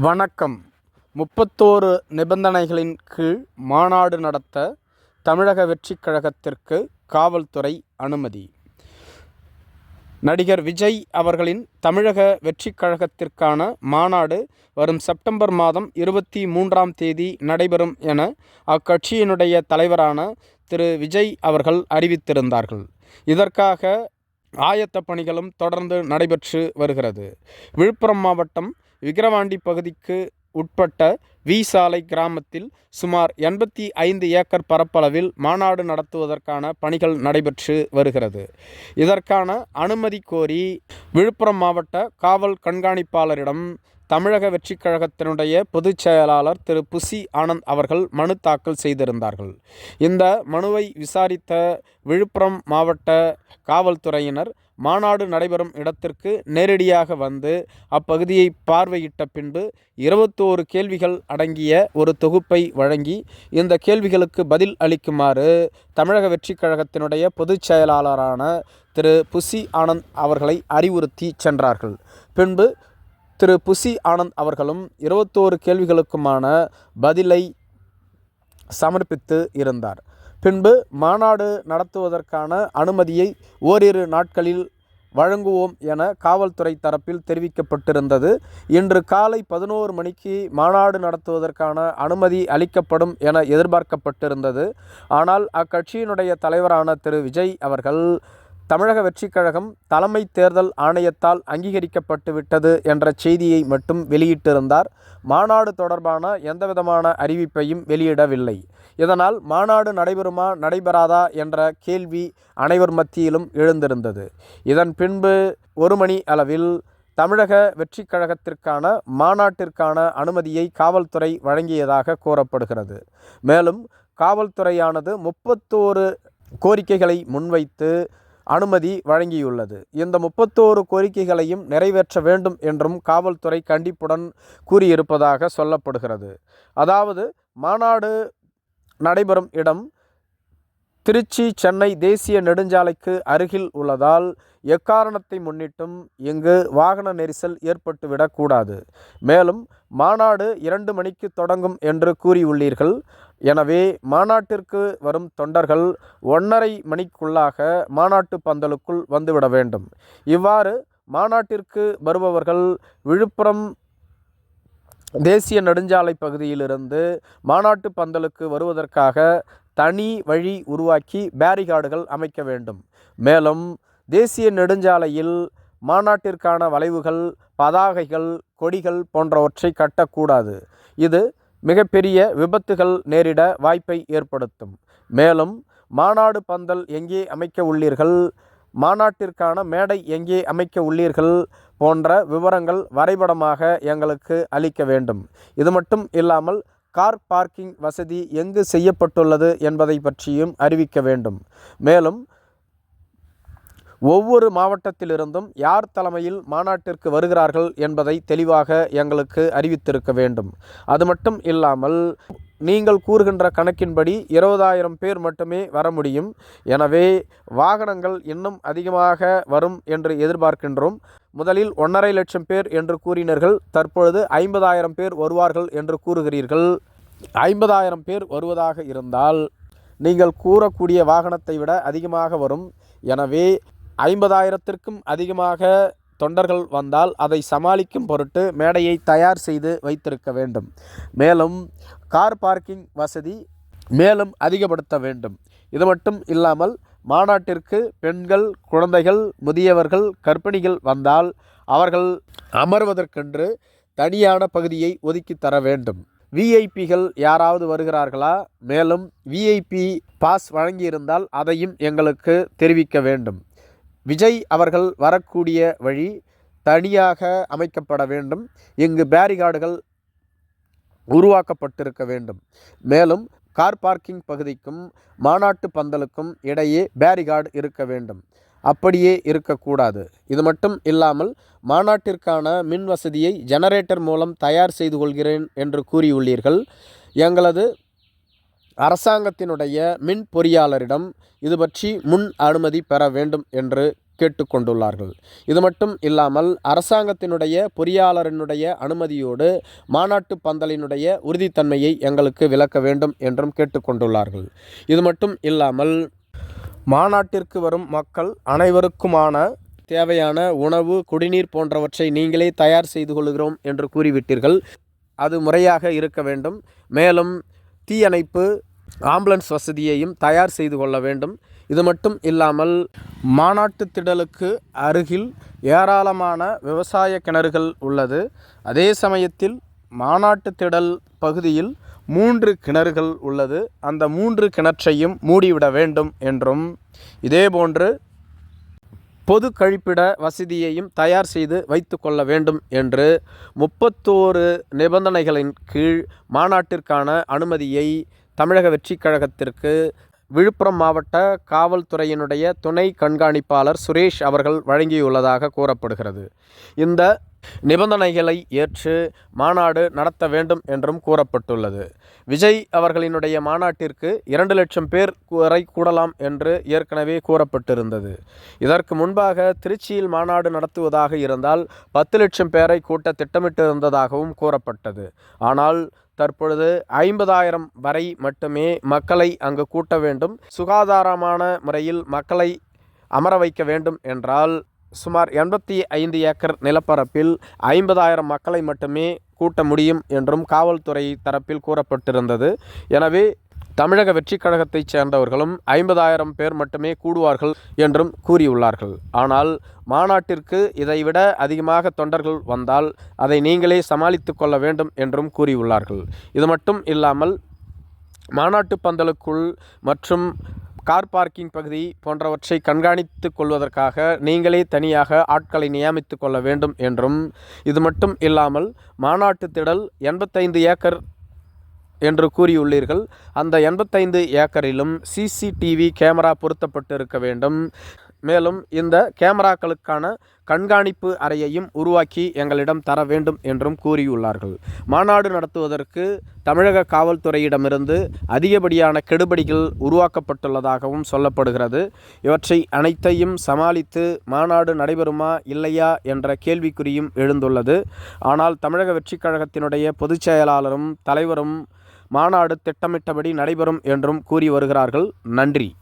வணக்கம். முப்பத்தோரு நிபந்தனைகளின் கீழ் மாநாடு நடத்த தமிழக வெற்றிக் கழகத்திற்கு காவல்துறை அனுமதி. நடிகர் விஜய் அவர்களின் தமிழக வெற்றிக் கழகத்திற்கான மாநாடு வரும் செப்டம்பர் மாதம் இருபத்தி மூன்றாம் தேதி நடைபெறும் என அக்கட்சியினுடைய தலைவரான திரு விஜய் அவர்கள் அறிவித்திருந்தார்கள். இதற்காக ஆயத்த பணிகளும் தொடர்ந்து நடைபெற்று வருகிறது. விழுப்புரம் மாவட்டம் விக்கிரவாண்டி பகுதிக்கு உட்பட்ட வி சாலை கிராமத்தில் சுமார் எண்பத்தி ஐந்து ஏக்கர் பரப்பளவில் மாநாடு நடத்துவதற்கான பணிகள் நடைபெற்று வருகிறது. இதற்கான அனுமதி கோரி விழுப்புரம் மாவட்ட காவல் கண்காணிப்பாளரிடம் தமிழக வெற்றிக் கழகத்தினுடைய பொதுச் செயலாளர் திரு. புசி ஆனந்த் அவர்கள் மனு தாக்கல் செய்திருந்தார்கள். இந்த மனுவை விசாரித்த விழுப்புரம் மாவட்ட காவல்துறையினர் மாநாடு நடைபெறும் இடத்திற்கு நேரடியாக வந்து அப்பகுதியை பார்வையிட்ட பின்பு இருபத்தோரு கேள்விகள் அடங்கிய ஒரு தொகுப்பை வழங்கி இந்த கேள்விகளுக்கு பதில் அளிக்குமாறு தமிழக வெற்றிக் கழகத்தினுடைய பொதுச் செயலாளரான திரு. புசி ஆனந்த் அவர்களை அறிவுறுத்தி சென்றார்கள். பின்பு திரு. புசி ஆனந்த் அவர்களும் இருபத்தோரு கேள்விகளுக்குமான பதிலை சமர்ப்பித்து இருந்தார். பின்பு மாநாடு நடத்துவதற்கான அனுமதியை ஓரிரு நாட்களில் வழங்குவோம் என காவல்துறை தரப்பில் தெரிவிக்கப்பட்டிருந்தது. இன்று காலை பதினோரு மணிக்கு மாநாடு நடத்துவதற்கான அனுமதி அளிக்கப்படும் என எதிர்பார்க்கப்பட்டிருந்தது. ஆனால் அக்கட்சியினுடைய தலைவரான திரு. விஜய் அவர்கள் தமிழக வெற்றிக் கழகம் தலைமை தேர்தல் ஆணையத்தால் அங்கீகரிக்கப்பட்டு விட்டது என்ற செய்தியை மட்டும் வெளியிட்டிருந்தார். மாநாடு தொடர்பான எந்தவிதமான அறிவிப்பையும் வெளியிடவில்லை. இதனால் மாநாடு நடைபெறுமா நடைபெறாதா என்ற கேள்வி அனைவர் மத்தியிலும் எழுந்திருந்தது. இதன் பின்பு ஒரு மணி அளவில் தமிழக வெற்றிக் கழகத்திற்கான மாநாட்டிற்கான அனுமதியை காவல்துறை வழங்கியதாக கூறப்படுகிறது. மேலும் காவல்துறையானது முப்பத்தோரு கோரிக்கைகளை முன்வைத்து அனுமதி வழங்கியுள்ளது. இந்த முப்பத்தோரு கோரிக்கைகளையும் நிறைவேற்ற வேண்டும் என்றும் காவல்துறை கண்டிப்புடன் கூறியிருப்பதாக சொல்லப்படுகிறது. அதாவது மாநாடு நடைபெறும் இடம் திருச்சி சென்னை தேசிய நெடுஞ்சாலைக்கு அருகில் உள்ளதால் எக்காரணத்தை முன்னிட்டும் இங்கு வாகன நெரிசல் ஏற்பட்டுவிடக்கூடாது. மேலும் மாநாடு இரண்டு மணிக்கு தொடங்கும் என்று கூறியுள்ளீர்கள். எனவே மாநாட்டிற்கு வரும் தொண்டர்கள் ஒன்றரை மணிக்குள்ளாக மாநாட்டு பந்தலுக்குள் வந்துவிட வேண்டும். இவ்வாறு மாநாட்டிற்கு வருபவர்கள் விழுப்புரம் தேசிய நெடுஞ்சாலை பகுதியிலிருந்து மாநாட்டு பந்தலுக்கு வருவதற்காக தனி வழி உருவாக்கி பேரிகார்டுகள் அமைக்க வேண்டும். மேலும் தேசிய நெடுஞ்சாலையில் மாநாட்டிற்கான வளைவுகள் பதாகைகள் கொடிகள் போன்றவற்றை கட்டக்கூடாது. இது மிகப்பெரிய விபத்துகள் நேரிட வாய்ப்பை ஏற்படுத்தும். மேலும் மாநாடு பந்தல் எங்கே அமைக்க உள்ளீர்கள்? மாநாட்டிற்கான மேடை எங்கே அமைக்க உள்ளீர்கள்? போன்ற விவரங்கள் வரைபடமாக எங்களுக்கு அளிக்க வேண்டும். இது மட்டும் இல்லாமல் கார் பார்க்கிங் வசதி எங்கு செய்யப்பட்டுள்ளது என்பதை பற்றியும் அறிவிக்க வேண்டும். மேலும் ஒவ்வொரு மாவட்டத்திலிருந்தும் யார் தலைமையில் மாநாட்டிற்கு வருகிறார்கள் என்பதை தெளிவாக எங்களுக்கு அறிவித்திருக்க வேண்டும். அது மட்டும் இல்லாமல் நீங்கள் கூறுகின்ற கணக்கின்படி இருபதாயிரம் பேர் மட்டுமே வர முடியும். எனவே வாகனங்கள் இன்னும் அதிகமாக வரும் என்று எதிர்பார்க்கின்றோம். முதலில் ஒன்றரை லட்சம் பேர் என்று கூறினர்கள் தற்பொழுது ஐம்பதாயிரம் பேர் வருவார்கள் என்று கூறுகிறீர்கள். ஐம்பதாயிரம் பேர் வருவதாக இருந்தால் நீங்கள் கூறக்கூடிய வாகனத்தை விட அதிகமாக வரும். எனவே ஐம்பதாயிரத்திற்கும் அதிகமாக தொண்டர்கள் வந்தால் அதை சமாளிக்கும் பொருட்டு மேடையை தயார் செய்து வைத்திருக்க வேண்டும். மேலும் கார் பார்க்கிங் வசதி மேலும் அதிகப்படுத்த வேண்டும். இது மட்டும் இல்லாமல் மாநாட்டிற்கு பெண்கள் குழந்தைகள் முதியவர்கள் கர்ப்பிணிகள் வந்தால் அவர்கள் அமர்வதற்கென்று தனியான பகுதியை ஒதுக்கி தர வேண்டும். விஐபிகள் யாராவது வருகிறார்களா? மேலும் விஐபி பாஸ் வழங்கியிருந்தால் அதையும் எங்களுக்கு தெரிவிக்க வேண்டும். விஜய் அவர்கள் வரக்கூடிய வழி தனியாக அமைக்கப்பட வேண்டும். இங்கு பேரிகார்டுகள் உருவாக்கப்பட்டிருக்க வேண்டும். மேலும் கார் பார்க்கிங் பகுதிக்கும் மாநாட்டு பந்தலுக்கும் இடையே பேரிகார்டு இருக்க வேண்டும். அப்படியே இருக்கக்கூடாது. இது மட்டும் இல்லாமல் மாநாட்டிற்கான மின் வசதியை ஜெனரேட்டர் மூலம் தயார் செய்து கொள்கிறேன் என்று கூறியுள்ளீர்கள். எங்களது அரசாங்கத்தினுடைய மின் பொறியாளரிடம் இது பற்றி முன் அனுமதி பெற வேண்டும் என்று கேட்டுக்கொண்டுள்ளார்கள். இது மட்டும் இல்லாமல் அரசாங்கத்தினுடைய பொறியாளரினுடைய அனுமதியோடு மாநாட்டு பந்தலினுடைய உறுதித்தன்மையை எங்களுக்கு விளக்க வேண்டும் என்றும் கேட்டுக்கொண்டுள்ளார்கள். இது மட்டும் இல்லாமல் மாநாட்டிற்கு வரும் மக்கள் அனைவருக்குமான தேவையான உணவு குடிநீர் போன்றவற்றை நீங்களே தயார் செய்து கொள்கிறோம் என்று கூறிவிட்டீர்கள். அது முறையாக இருக்க வேண்டும். மேலும் தீயணைப்பு ஆம்புலன்ஸ் வசதியையும் தயார் செய்து கொள்ள வேண்டும். இது மட்டும் இல்லாமல் மாநாட்டு திடலுக்கு அருகில் ஏராளமான விவசாய கிணறுகள் உள்ளது. அதே சமயத்தில் மாநாட்டு திடல் பகுதியில் மூன்று கிணறுகள் உள்ளது. அந்த மூன்று கிணற்றையும் மூடிவிட வேண்டும் என்றும் இதேபோன்று பொது கழிப்பிட வசதியையும் தயார் செய்து வைத்து கொள்ள வேண்டும் என்று முப்பத்தோரு நிபந்தனைகளின் கீழ் மாநாட்டிற்கான அனுமதியை தமிழக வெற்றிக் கழகத்திற்கு விழுப்புரம் மாவட்ட காவல்துறையினுடைய துணை கண்காணிப்பாளர் சுரேஷ் அவர்கள் வழங்கியுள்ளதாக கூறப்படுகிறது. இந்த நிபந்தனைகளை ஏற்று மாநாடு நடத்த வேண்டும் என்றும் கூறப்பட்டுள்ளது. விஜய் அவர்களினுடைய மாநாட்டிற்கு இரண்டு லட்சம் பேர் வரை கூடலாம் என்று ஏற்கனவே கூறப்பட்டிருந்தது. இதற்கு முன்பாக திருச்சியில் மாநாடு நடத்துவதாக இருந்தால் பத்து லட்சம் பேரை கூட்ட திட்டமிட்டிருந்ததாகவும் கூறப்பட்டது. ஆனால் தற்பொழுது ஐம்பதாயிரம் வரை மட்டுமே மக்களை அங்கு கூட்ட வேண்டும். சுகாதாரமான முறையில் மக்களை அமர வைக்க வேண்டும் என்றால் சுமார் எண்பத்தி ஐந்து ஏக்கர் நிலப்பரப்பில் ஐம்பதாயிரம் மக்களை மட்டுமே கூட்ட முடியும் என்றும் காவல்துறை தரப்பில் கூறப்பட்டிருந்தது. எனவே தமிழக வெற்றிக் கழகத்தைச் சேர்ந்தவர்களும் ஐம்பதாயிரம் பேர் மட்டுமே கூடுவார்கள் என்றும் கூறியுள்ளார்கள். ஆனால் மாநாட்டிற்கு இதைவிட அதிகமாக தொண்டர்கள் வந்தால் அதை நீங்களே சமாளித்து கொள்ள வேண்டும் என்றும் கூறியுள்ளார்கள். இது மட்டும் இல்லாமல் மாநாட்டு பந்தலுக்குள் மற்றும் கார் பார்க்கிங் பகுதி போன்றவற்றை கண்காணித்து கொள்வதற்காக நீங்களே தனியாக ஆட்களை நியமித்து கொள்ள வேண்டும் என்றும் இது மட்டும் இல்லாமல் மாநாட்டு திடல் எண்பத்தைந்து ஏக்கர் என்று கூறியுள்ளீர்கள். அந்த எண்பத்தைந்து ஏக்கரிலும் சிசிடிவி கேமரா பொருத்தப்பட்டு இருக்க வேண்டும். மேலும் இந்த கேமராக்களுக்கான கண்காணிப்பு அறையையும் உருவாக்கி எங்களிடம் தர வேண்டும் என்றும் கூறியுள்ளார்கள். மாநாடு நடத்துவதற்கு தமிழக காவல்துறையிடமிருந்து அதிகப்படியான கெடுபடிகள் உருவாக்கப்பட்டுள்ளதாகவும் சொல்லப்படுகிறது. இவற்றை அனைத்தையும் சமாளித்து மாநாடு நடைபெறுமா இல்லையா என்ற கேள்விக்குறியும் எழுந்துள்ளது. ஆனால் தமிழக வெற்றிக் கழகத்தினுடைய பொதுச் செயலாளரும் தலைவரும் மாநாடு திட்டமிட்டபடி நடைபெறும் என்றும் கூறி வருகிறார்கள். நன்றி.